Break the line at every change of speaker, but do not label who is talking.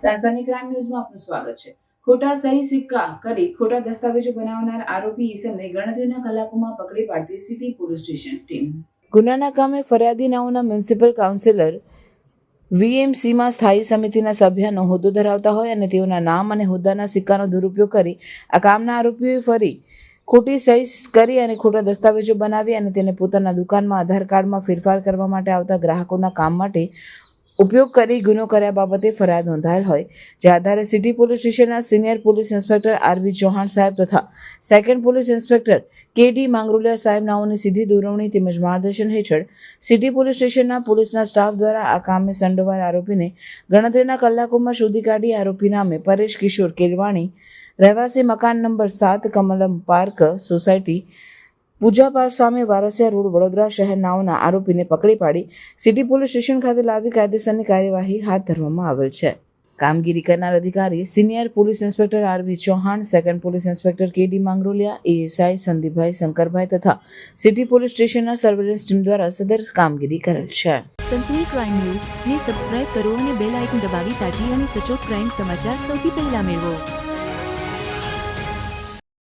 સનસની crime ન્યૂઝમાં આપનું સ્વાગત છે. ખોટા સહી સિક્કા કરી ખોટા દસ્તાવેજો બનાવનાર આરોપી ઈસમને ગણતરીના કલાકોમાં પકડી પાડતી સિટી પોલીસ સ્ટેશન ટીમ ગુનાના કામે ફરિયાદીનાઓના મ્યુનિસિપલ કાઉન્સિલર વીએમસીમાં સ્થાયી સમિતિના સભ્યનો હોદ્દો ધરાવતા હોય અને તેઓના નામ અને હોદ્દાના સિક્કાનો દુરુપયોગ કરી આ કામના આરોપીઓએ ફરી ખોટી સહી કરી અને ખોટા દસ્તાવેજો બનાવી અને તેને પોતાના દુકાનમાં, આધાર કાર્ડમાં ફેરફાર કરવા માટે આવતા ગ્રાહકોના કામ માટે ઉપયોગ કરી ગુનો કર્યા બાબતે ફરિયાદ નોંધાયેલ હોય, જે આધારે સિટી પોલીસ સ્ટેશનના senior police inspector R B Chauhan સાહેબ તથા second police inspector K D Mangroliya સાહેબ નાઓની સીધી દોરવણી તેમજ માર્ગદર્શન હેઠળ સિટી પોલીસ સ્ટેશનના પોલીસના સ્ટાફ દ્વારા આ કામે સંડોવાયેલ આરોપીને ગણતરીના કલાકોમાં શોધી કાઢી આરોપી નામે પરેશ કિશોર કેરવાણી રહેવાસી મકાન નંબર સાત, Kamalam park, society Pooja park સામે વારસિયા રોડ વડોદરા શહેર નાઓના આરોપીને પકડી પાડી સિટી પોલીસ સ્ટેશન ખાતે લાવી કાયદેસરની કાર્યવાહી હાથ ધરવામાં આવેલ છે. કામગીરી કરનાર અધિકારી senior police inspector RV Chauhan, second police inspector K D Mangroliya, ASI Sandipbhai Shankarbhai તથા સિટી પોલીસ સ્ટેશનના સર્વેલન્સ ટીમ દ્વારા સદર કામગીરી કરેલ છે.
સનસની ક્રાઇમ ન્યૂઝ ને સબસ્ક્રાઇબ કરો અને બેલ આઇકન દબાવી તાજી અને સચોટ ક્રાઇમ સમાચાર સૌથી પહેલા મેળવો.